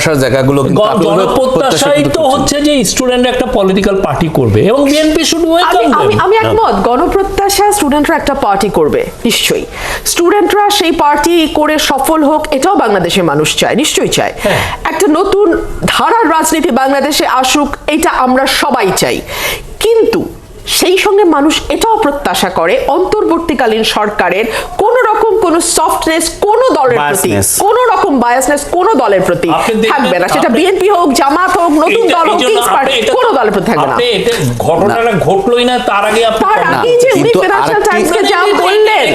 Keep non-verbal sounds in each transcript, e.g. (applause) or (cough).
জনপ্রত্যাশার জায়গাগুলো জনপ্রত্যাশাই তো হচ্ছে যে স্টুডেন্ট একটা পলিটিক্যাল পার্টি করবে এবং বিএনপি শুড ওয়েলকাম আমি আমি একমত গণপ্রত্যাশা স্টুডেন্টরা একটা পার্টি করবে নিশ্চয়ই। স্টুডেন্টরা সেই পার্টি করে সফল হোক এটাও বাংলাদেশের মানুষ চায় নিশ্চয়ই চায়। হ্যাঁ। একটা নতুন ধারার রাজনীতি বাংলাদেশে আসুক এটা আমরা সবাই চাই। কিন্তু সেই সঙ্গে মানুষ এটাও প্রত্যাশা করে অন্তর্বর্তীকালীন সরকারের কোন রকম কোন সফটনেস কোন দলের প্রতি কোন রকম বায়াসনেস কোন দলের প্রতি থাকবে না। সেটা বিএনপি হোক জামাত হোক নতুন দল হোক কিংস পার্টি কোন দলের প্রতি থাকবে না। ঘটনাটা ঘটলোই না তার আগে আপনি তার আগে যে উনি ফিনান্সিয়াল টাইমসকে যা বললেন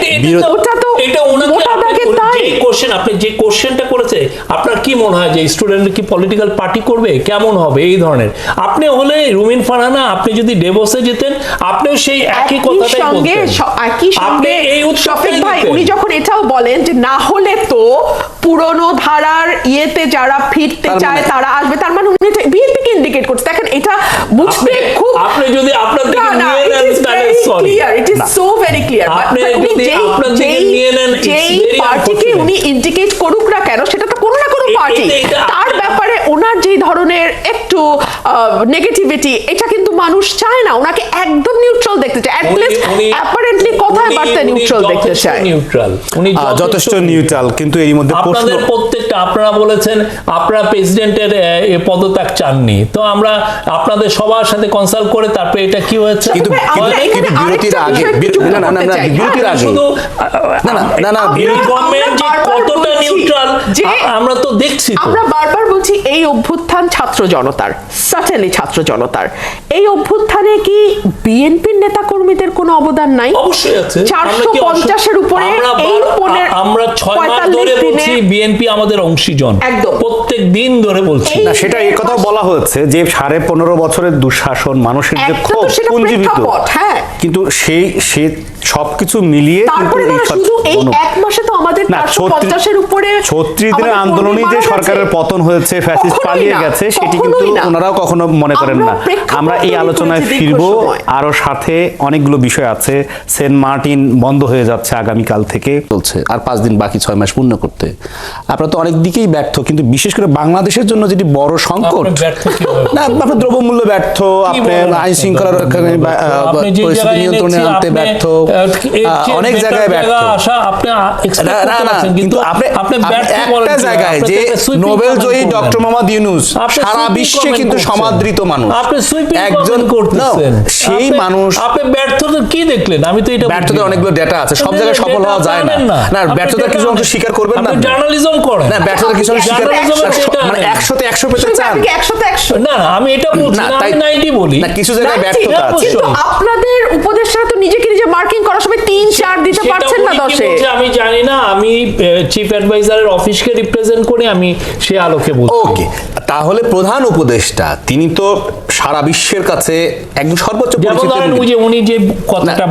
ওটা তো এটা ওনাকে যে কোশ্চেন আপনি যে কোশ্চেনটা করেছে আপনার কি মনে হয় যে স্টুডেন্ট কি পলিটিক্যাল পার্টি করবে? কেমন হবে? এই ধরনের। আপনি হলে রুমিন ফারহানা আপনি যদি ডেভোসে যেতেন আপনিও সেই একই কথাটাই বলতেন। একই সঙ্গে এই উত্তরটাই ভাই উনি যখন এটাও বলেন যে না হলে তো পুরনো ধারার ইয়েতে যারা ফিরতে চায় মানে- তারা আসবে। তার মানে উনি বিএনপি কে ইন্ডিকেট করছে। দেখেন এটা বুঝতে খুব আপনি যদি আপনার দিকে নিয়ে নেন তাহলে sorry। It is so very clear আপনি যেই পার্টিকে উনি ইন্ডিকেট করুক না কেন সেটা তো কোনো না কোনো পার্টি তার ব্যাপারে ওনার যেই ধরনের নেগেটিভিটি এটা কিন্তু মানুষ চায় না। ওনাকে একদম নিউট্রাল দেখতে চায়। অ্যাটলিস্ট অ্যাপারেন্টলি কথায় বার্তায় নিউট্রাল দেখতে যথেষ্ট চায়। নিউট্রাল উনি যথেষ্ট নিউট্রাল কিন্তু এর মধ্যে প্রশ্ন আপনাদের প্রত্যেকটা আপনারা বলেছেন আপনারা প্রেসিডেন্টের পদত্যাগ চাননি। তো আমরা আপনাদের সবার সাথে কনসাল্ট করে তারপরে এটা কি হয়েছে? কিন্তু ভাই, কিন্তু- বিরতির আগে যুক্ত না না না না, বিরতির হ্যাঁ, আগে। না না না না আমরা- গভর্নমেন্ট যে কতটা নিউট্রাল যে আমরা তো দেখছি তো। আমরা বারবার বলছি এই অভ্যুত্থান ছাত্র জনতার। সার্টেনলি ছাত্র জনতার। এই অভ্যুত্থানে কি বিএনপির নেতা কর্মীদের কোনো অবদান নাই? অবশ্যই আছে। আমরা চারশো কি অবশ্য- পঞ্চাশের উপরে এই পনের- আমরা 6 মাস ধরে বলছি বিএনপি আমাদের অংশীজন। একদম। প্রত্যেক দিন ধরে বলছি। না সেটা এই কথা বলা হচ্ছে যে সাড়ে পনেরো বছরের দুঃশাসন মানুষের যে ক্ষোভ পুঞ্জীভূত। হ্যাঁ। কিন্তু সেই সে সবকিছু মিলিয়ে তারপরে এই শুধু এই এক মাসে তো আমাদের উপরে দিনের আন্দোলনে যে সরকারের পতন হয়েছে ফ্যাসিস্ট পালিয়ে গেছে সেটি কিন্তু ওনারাও কখনো মনে করেন না। আমরা এই আলোচনায় ফিরব। আরও সাথে অনেকগুলো বিষয় আছে। সেন্ট মার্টিন বন্ধ হয়ে যাচ্ছে আগামীকাল থেকে। চলছে আর পাঁচ দিন বাকি ছয় মাস পূর্ণ করতে। আপনারা তো অনেক দিকেই ব্যর্থ কিন্তু বিশেষ করে বাংলাদেশের জন্য যেটি বড় সংকট আপনি ব্যর্থ কীভাবে? না আপনার দ্রব্যমূল্য ব্যর্থ আপনি বলেন? আইন আপনি? শৃঙ্খলা রক্ষাকারী নিয়ন্ত্রণে আনতে ব্যর্থ। অনেক জায়গায় ব্যর্থ। কিন্তু আপনি আপনি আপনি ব্যর্থ বলেন একটা জায়গায় যে তো নোবেল জয়ী ডক্টর মোহাম্মদ ইউনুস সারা বিশ্বে কিন্তু সমাদৃত মানুষ। একজন সেই মানুষ আপনি ব্যর্থতা কি দেখলেন? আমি তো এটা অনেকগুলো ডেটা আছে। সব জায়গায় সফল হওয়া যায় না। না। ব্যর্থতার কিছু অংশ স্বীকার করবেন না? জার্নালিজম করেন। না ব্যর্থতার কিছু অংশ স্বীকার মানে আনেন। একশোতে একশো পেতে চান। না না আমি এটা বলছি না আমি নাইনটি বলি। না কিছু জায়গায় ব্যর্থতা আছে। কিন্তু আপনাদের উপদেষ্টারা তো নিজেকে নিজে মার্কিং করার সময় তিন চার দিতে পারছেন না দশে। আমি জানি না আমি চিফ অ্যাডভাইজারের অফিসকে রিপ্রেজেন্ট করে আমি সে আলোকে বলছি। ওকে তাহলে প্রধান উপদেষ্টা তিনি তো সারা বিশ্বের কাছে একজন সর্বোচ্চ পরিচিত ধরেন ওই যে উনি যে কথাটা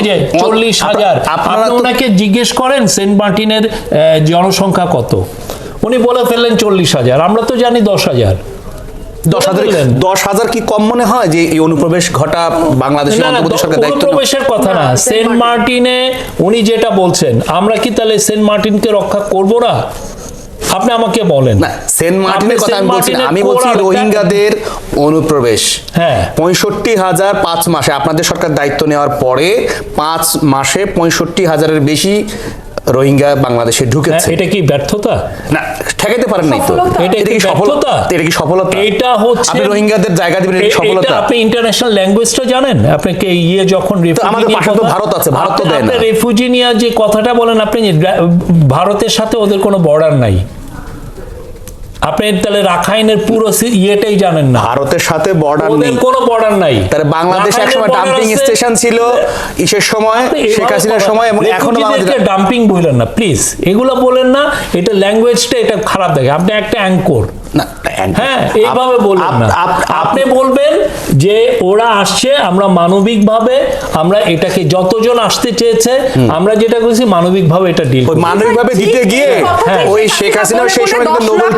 যে চল্লিশ আপনা- হাজার আপনারা আপনি ওনাকে জিজ্ঞেস করেন সেন্ট মার্টিনের আহ, জনসংখ্যা কত? উনি বলে ফেললেন চল্লিশ হাজার আমরা তো জানি দশ হাজার। দশ হাজার দশ হাজার কি কম মনে হয় যে এই অনুপ্রবেশ ঘটা বাংলাদেশের অন্তর্বর্তী সরকার দায়িত্ব? অনুপ্রবেশের কথা না। সেন্ট মার্টিনে উনি যেটা বলছেন আমরা কি তাহলে সেন্ট মার্টিনকে রক্ষা করব না? আপনি আমাকে বলেন। না সেন্ট মার্টিনের কথা আমি বলছি আমি বলছি রোহিঙ্গাদের অনুপ্রবেশ। হ্যাঁ। পঁয়ষট্টি হাজার পাঁচ মাসে আপনাদের সরকার দায়িত্ব নেওয়ার পরে পাঁচ মাসে পঁয়ষট্টি হাজারের বেশি রোহিঙ্গা বাংলাদেশে হ্যাঁ, ঢুকেছে এটা কি ব্যর্থতা? না ঠেকাইতে পারেন নাই তো। সফলতা। এটা কি সফলতা এটা কি সফলতা? এটা হচ্ছে আপনি রোহিঙ্গাদের জায়গা দিবেন এটা সফলতা এটা আপনি ইন্টারন্যাশনাল ল্যাঙ্গুয়েজটা জানেন। আপনাকে ইয়ে যখন আমাদের পাশে তো ভারত আছে, ভারত তো দেন দেয় না। আপনি রেফিউজি নিয়ে যে কথাটা বলেন আপনি ভারতের সাথে ওদের কোনো বর্ডার নাই। আপনি তাহলে রাখাইনের পুরো ইয়েটাই জানেন না। ভারতের সাথে বর্ডার নেই। কোনো বর্ডার নাই। তাহলে বাংলাদেশ একসময় ডাম্পিং স্টেশন ছিল ইসের সময় শেখ হাসিনার সময় এবং এখনও বাংলাদেশ ডাম্পিং বললেন না প্লিজ এগুলো বলেন না এটা ল্যাঙ্গুয়েজটা এটা খারাপ দেখে। আপনি একটা অ্যাঙ্কর হ্যাঁ এইভাবে বলবেন না। আপ- আপ- আপনি বলবেন যে ওরা আসছে আমরা মানবিকভাবে আমরা এটাকে যতজন আসতে চেয়েছে আমরা যেটা করেছি মানবিকভাবে এটা ডিল মানবিকভাবে দিতে গিয়ে হ্যাঁ। ওই শেখ হাসিনাও সেই সময় কিন্তু নোবেল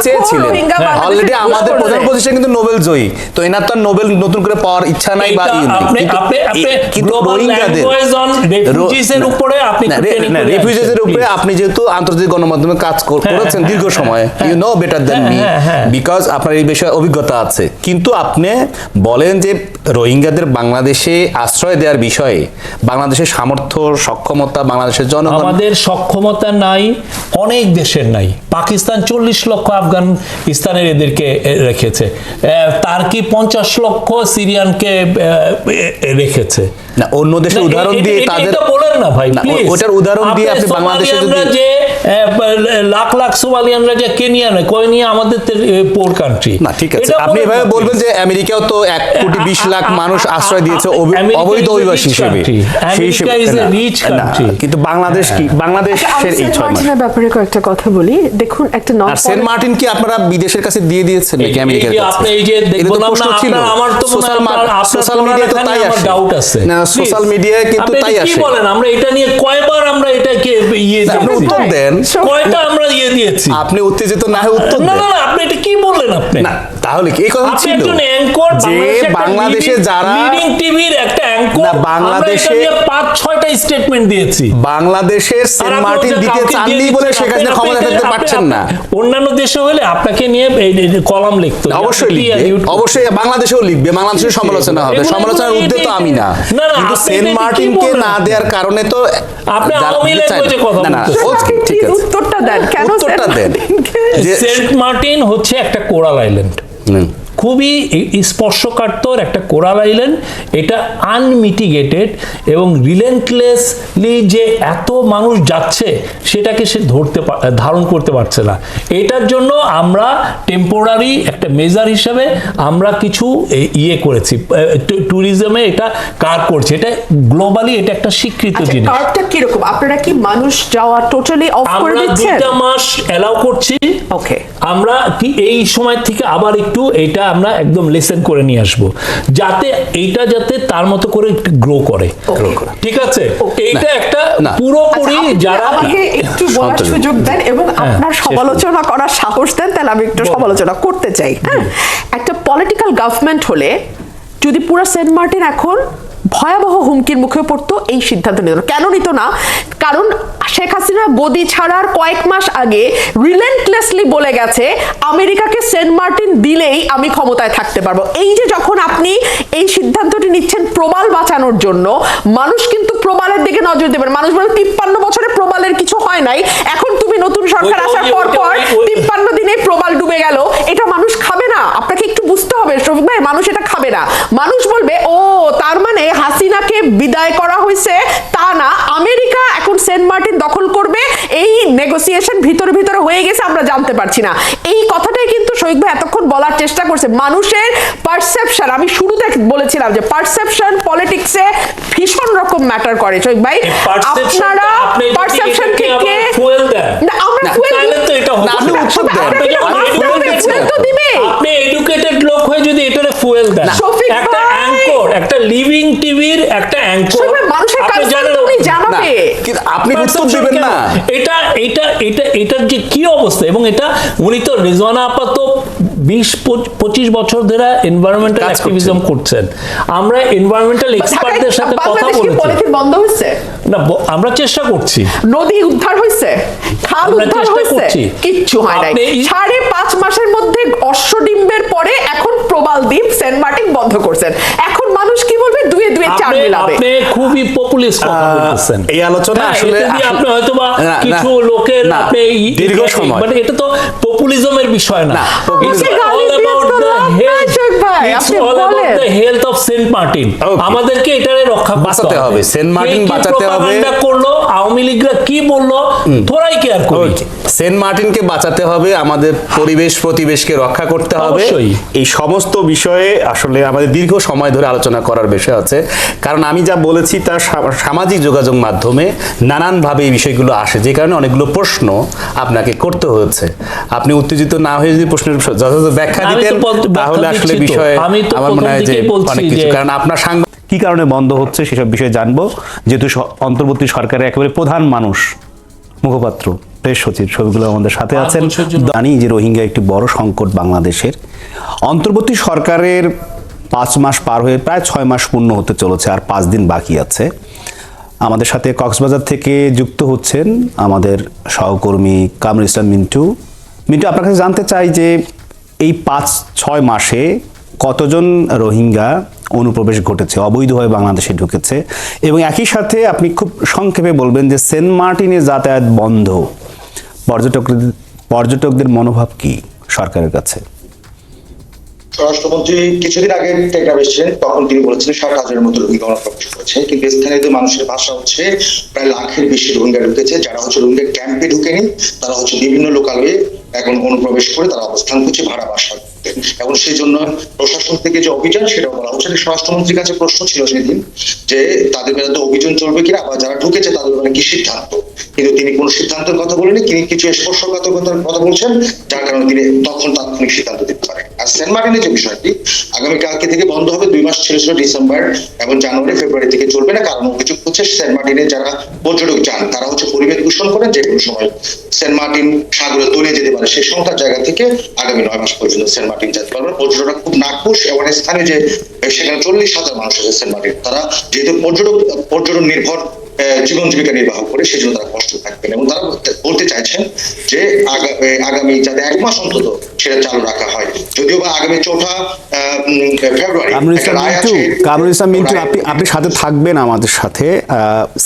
বাংলাদেশে অলরেডি আমাদের প্রধান প্রতিষ্ঠান কিন্তু নোবেল জয়ী। তো এনার তো নোবেল নতুন করে পাওয়ার ইচ্ছা নাই বা কিন্তু আপনি আপনি এ- কিন্তু গ্লোবাল রোহিঙ্গাদের উপরে আপনি উপরে আপনি যেহেতু আন্তর্জাতিক গণমাধ্যমে কাজ কর- হ্যাঁ, করেছেন হ্যাঁ, দীর্ঘ হ্যাঁ, সময়। হ্যাঁ। You know better than me হ্যাঁ, হ্যাঁ। বিকজ আপনার এই বিষয়ে অভিজ্ঞতা আছে। কিন্তু আপনি বলেন যে রোহিঙ্গাদের বাংলাদেশে আশ্রয় দেওয়ার বিষয়ে বাংলাদেশের সামর্থ্য সক্ষমতা বাংলাদেশের জনগণ আমাদের সক্ষমতা নাই অনেক দেশের নাই। পাকিস্তান চল্লিশ লক্ষ আফগানিস্তানের এদেরকে রেখেছে। এ, তার্কি পঞ্চাশ লক্ষ সিরিয়ানকে রেখেছে? না অন্য দেশের উদাহরণ দিয়ে তাদের বলেন না ভাই না, ওটার উদাহরণ দিয়ে আপনি বাংলাদেশে যদি- লাখ লাখ সোমালিয়ানরা যে কেনিয়া নয় কয়নিয়া আমাদের পোর কান্ট্রি না ঠিক আছে। আপনি এভাবে বলবেন যে আমেরিকাও তো এক কোটি বিশ লাখ মানুষ আশ্রয় দিয়েছে অবৈধ অভিবাসী হিসেবে. কিন্তু বাংলাদেশ কি? আচ্ছা, বাংলাদেশের এই ছয় মার্টিনের ব্যাপারে কয়েকটা কথা বলি। দেখুন একটা নন আর সেন্ট মার্টিন কি আপনারা বিদেশের কাছে দিয়ে দিয়েছেন নাকি এই- আমেরিকার কাছে? আপনি এই যে প্রশ্ন ছিল। আমার তো সোশ্যাল সোশ্যাল মিডিয়ায় তো তাই আসে। doubt আছে। না সোশ্যাল মিডিয়ায় কিন্তু তাই এটা কি বলেন? আমরা এটা নিয়ে কয়বার আমরা এটাকে ইয়ে? উত্তর দেন। কয়টা আমরা ইয়ে দিয়েছি আপনি উত্তেজিত না হয়ে উত্তর না না আপনি এটা কি বললেন আপনি? না তাহলে কি? এই কথা আপনি ছিল। একজন অ্যাঙ্কর যে বাংলাদেশে যারা লিডিং টিভির একটা অ্যাঙ্কর না, বাংলাদেশে- আমরা পাঁচ ছয়টা স্টেটমেন্ট দিয়েছি। বাংলাদেশের সেন্ট মার্টিন দিতে চাননি বলে দিচ্ছেন, শেখ হাসিনা ক্ষমতা থাকতে পারছেন না। অন্যান্য দেশে হলে আপনাকে নিয়ে কলাম লিখতো অবশ্যই লিখবে। অবশ্যই বাংলাদেশেও লিখবে। বাংলাদেশের সমালোচনা হবে। সমালোচনার তো আমি না। কিন্তু সেন্ট মার্টিনকে না দেওয়ার কারণে তো আপনি আওয়ামী ল্যাঙ্গুয়েজে কথা না না ঠিক আছে। উত্তরটা দেন। উত্তরটা সেন্ট দেন। (laughs) সেন্ট মার্টিন হচ্ছে একটা কোরাল আইল্যান্ড হুম। খুবই স্পর্শকাতর একটা কোরাল আইল্যান্ড। এটা আনমিটিগেটেড এবং রিলেন্টলেসলি যে এত মানুষ যাচ্ছে সেটাকে সে ধরতে ধারণ করতে পারছে না। এটার জন্য আমরা টেম্পোরারি একটা মেজার হিসাবে আমরা কিছু ইয়ে করেছি। ট্যুরিজমে এটা কার করছে। এটা গ্লোবালি এটা একটা স্বীকৃত আচ্ছা জিনিস। কার্ডটা কীরকম? আপনারা কি মানুষ যাওয়া টোটালি অফ করে দিচ্ছেন? আমরা দুইটা মাস এলাও করছি। ওকে আমরা কি এই সময় থেকে আবার একটু এটা আমরা একদম লেসেন করে নিয়ে আসব। যাতে এইটা যাতে তার মতো করে গ্রো করে। ঠিক আছে? এইটা একটা। পুরোপুরি আচ্ছা, যারা আমাকে একটু বলার সুযোগ দেন এবং আপনার সমালোচনা করার সাহস দেন তাহলে আমি একটু সমালোচনা করতে চাই। হ্যাঁ? একটা পলিটিক্যাল গভর্নমেন্ট হলে যদি পুরো সেন্ট মার্টিন এখন ভয়াবহ হুমকির মুখে পড়তো এই সিদ্ধান্ত নিত। কেন নিত না? কারণ শেখ হাসিনা গদি ছাড়ার কয়েক মাস আগে রিলেন্টলেসলি বলে গেছে আমেরিকাকে সেন্ট মার্টিন দিলেই আমি ক্ষমতায় থাকতে পারব। এই যে যখন আপনি এই সিদ্ধান্তটি নিচ্ছেন প্রবাল বাঁচানোর জন্য মানুষ কিন্তু প্রবালের দিকে নজর দেবেন মানুষ বলে তিপ্পান্ন বছরে প্রবালের কিছু হয় নাই। এখন তুমি নতুন সরকার আসার পর ওই- পর ওই- ওই- তিপ্পান্ন দিনে প্রবাল ডুবে গেল এটা মানুষ খাবে না আপনাকে একটু বুঝতে হবে শফিক ভাই মানুষ এটা খাবে না মানুষ বলবে ও তার মানে হাসিনাকে বিদায় করা হয়েছে। তা না আমেরিকা এখন সেন্ট মার্টিন দখল করবে। এই নেগোসিয়েশন ভিতরে ভিতরে হয়ে গেছে আমরা জানতে পারছি না। এই কথাটাই কিন্তু শফিক ভাই এতক্ষণ বলার চেষ্টা করছে। মানুষের পারসেপশন আমি শুরুতে বলেছিলাম যে পারসেপশন পলিটিক্সে ভীষণ রকম ম্যাটার করে শফিক ভাই। আপনারা পারসেপশন থেকে আমরা তাহলে তো এটা না, আপনি উত্তর দেন। আপনি ফুয়েল দেন। একটা অ্যাঙ্কর একটা লিভিং টিভির একটা অ্যাঙ্কর তো। কিন্তু আপনি উত্তর দিবেন না। এটা এটা এটা এটার যে কি অবস্থা? এবং এটা উনি তো রেজওয়ানা আপাত বিশ পঁচিশ বছর ধরে এনভায়রনমেন্টাল অ্যাক্টিভিজম করছেন। আমরা এনভায়রনমেন্টাল এক্সপার্টদের সাথে কথা বলেছি। পলিথিন বন্ধ হয়েছে? না আমরা চেষ্টা করছি। নদী উদ্ধার হয়েছে? খাল উদ্ধার হয়েছে? কিচ্ছু হয় নাই। সাড়ে পাঁচ মাসের মধ্যে অশ্বডিম্বের পরে এখন প্রবাল দ্বীপ সেন্ট মার্টিন বন্ধ করছেন। এখন মানুষ কি বলবে? দুয়ে দুয়ে চার মিলাবে। আপনি খুবই পপুলিস্ট কথা বলছেন এই আলোচনা হ্যাঁ, আসলে আপনি হয়তোবা কিছু লোকের না, আপনি দীর্ঘ সময়। মানে এটা তো পপুলিজমের বিষয় না। Populism all about the about ভাই, আপনি বলেন। the health of Saint Martin. Okay. আমাদেরকে এটারে রক্ষা বাঁচাতে হবে। সেন্ট মার্টিন বাঁচাতে হবে। করল আওয়ামী লীগরা কি বলল থোড়াই কেয়ার করি Okay. সেন্ট মার্টিনকে বাঁচাতে হবে আমাদের পরিবেশ প্রতিবেশকে রক্ষা করতে হবে এই সমস্ত বিষয়ে আসলে আমাদের দীর্ঘ সময় ধরে আলোচনা করার বিষয় আছে কারণ আমি যা বলেছি তা সামাজিক যোগাযোগ মাধ্যমে নানানভাবে এই বিষয়গুলো আসে যে কারণে অনেকগুলো প্রশ্ন আপনাকে করতে হয়েছে আপনি উত্তেজিত না হয়ে যদি প্রশ্নের যথাযথ ব্যাখ্যা দিতেন তাহলে আসলে। বিষয়ে আমি তো আমার মনে হয় যে অনেক কিছু। কারণ আপনার সাংবাদিক কি কারণে বন্ধ হচ্ছে সেসব বিষয়ে জানব। যেহেতু অন্তর্বর্তী সরকারের একেবারে প্রধান মানুষ মুখপাত্র প্রেস সচিব শফিকুল্লাহ আমাদের সাথে পাঁচ আছেন। জানি যে রোহিঙ্গা একটি বড় সংকট বাংলাদেশের। অন্তর্বর্তী সরকারের পাঁচ মাস পার হয়ে প্রায় ছয় মাস পূর্ণ হতে চলেছে আর পাঁচ দিন বাকি আছে। আমাদের সাথে কক্সবাজার থেকে যুক্ত হচ্ছেন আমাদের সহকর্মী কামরুল ইসলাম মিন্টু। মিন্টু আপনার কাছে জানতে চাই যে এই পাঁচ ছয় মাসে কতজন রোহিঙ্গা অনুপ্রবেশ ঘটেছে? অবৈধভাবে বাংলাদেশে ঢুকেছে। এবং একই সাথে আপনি খুব সংক্ষেপে বলবেন যে সেন্ট মার্টিনে যাতায়াত বন্ধ। পর্যটকদের পর্যটকদের মনোভাব কি সরকারের কাছে? স্বরাষ্ট্রমন্ত্রী কিছুদিন আগে টেকনাফ এসেছিলেন, তখন তিনি বলেছিলেন ষাট হাজারের মতো রোহিঙ্গা অনুপ্রবেশ করেছে। কিন্তু স্থানীয় মানুষের ভাষা হচ্ছে, প্রায় লাখের বেশি রোহিঙ্গা ঢুকেছে। যারা হচ্ছে রোহিঙ্গা ক্যাম্পে ঢুকেনি, তারা হচ্ছে বিভিন্ন লোকালয়ে এখন অনুপ্রবেশ করে তারা অবস্থান করছে ভাড়া বাসা এবং সেই জন্য প্রশাসন থেকে যে অভিযান সেটা বলা হচ্ছে। স্বরাষ্ট্রমন্ত্রীর কাছে প্রশ্ন ছিল সেদিন যে, তাদের বিরুদ্ধে অভিযান চলবে কিনা বা যারা ঢুকেছে তাদের ব্যাপারে কি সিদ্ধান্ত? কিন্তু তিনি কোন সিদ্ধান্তের কথা বলেনি তিনি কিছু স্পর্শকাতকতার কথা বলছেন, যার কারণে তিনি তখন তাৎক্ষণিক সিদ্ধান্ত দিতে পারেন আর সেন্ট মার্টিনের যে বিষয়টি, আগামীকালকে থেকে বন্ধ হবে, দুই মাস ছিল ডিসেম্বর এবং জানুয়ারি, ফেব্রুয়ারি থেকে চলবে না। কারণ অভিযোগ হচ্ছে, সেন্ট মার্টিনে যারা পর্যটক যান, তারা হচ্ছে পরিবেশ দূষণ করেন যে কোনো সময় সেন্ট মার্টিন সাগরে তলিয়ে যেতে পারে। সেই সংখ্যার জায়গা থেকে আগামী নয় মাস পর্যন্ত সেন্ট মার্টিন যেতে পারবে। পর্যটকরা খুব নাকুশ এবং স্থানে যে সেখানে চল্লিশ হাজার মানুষ আছে সেন্ট মার্টিন। তারা যেহেতু পর্যটক, পর্যটন নির্ভর জীবন জীবিকা নির্বাহ করে সেই জন্য তারা কষ্ট থাকবেন এবং তারা বলতে- চাইছেন যে আগা- আগামী যাতে এক মাস অন্তত সেটা চালু রাখা হয়। যদিও বা আগামী চৌঠা ফেব্রুয়ারি কামরুল ইসলাম মিন্টু আপনি আপনি সাথে থাকবেন আমাদের সাথে।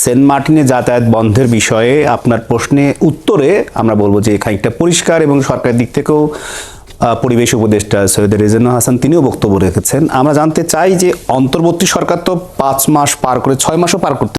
সেন্ট মার্টিনে যাতায়াত বন্ধের বিষয়ে আপনার প্রশ্নে উত্তরে আমরা বলব যে খানিকটা পরিষ্কার এবং সরকারের দিক থেকেও পরিবেশ উপদেষ্টা সৈয়দ রেজেন হাসান তিনিও বক্তব্য রেখেছেন। আমরা জানতে চাই যে অন্তর্বর্তী সরকার তো পাঁচ মাস পার করে ছয় মাসও পার করতে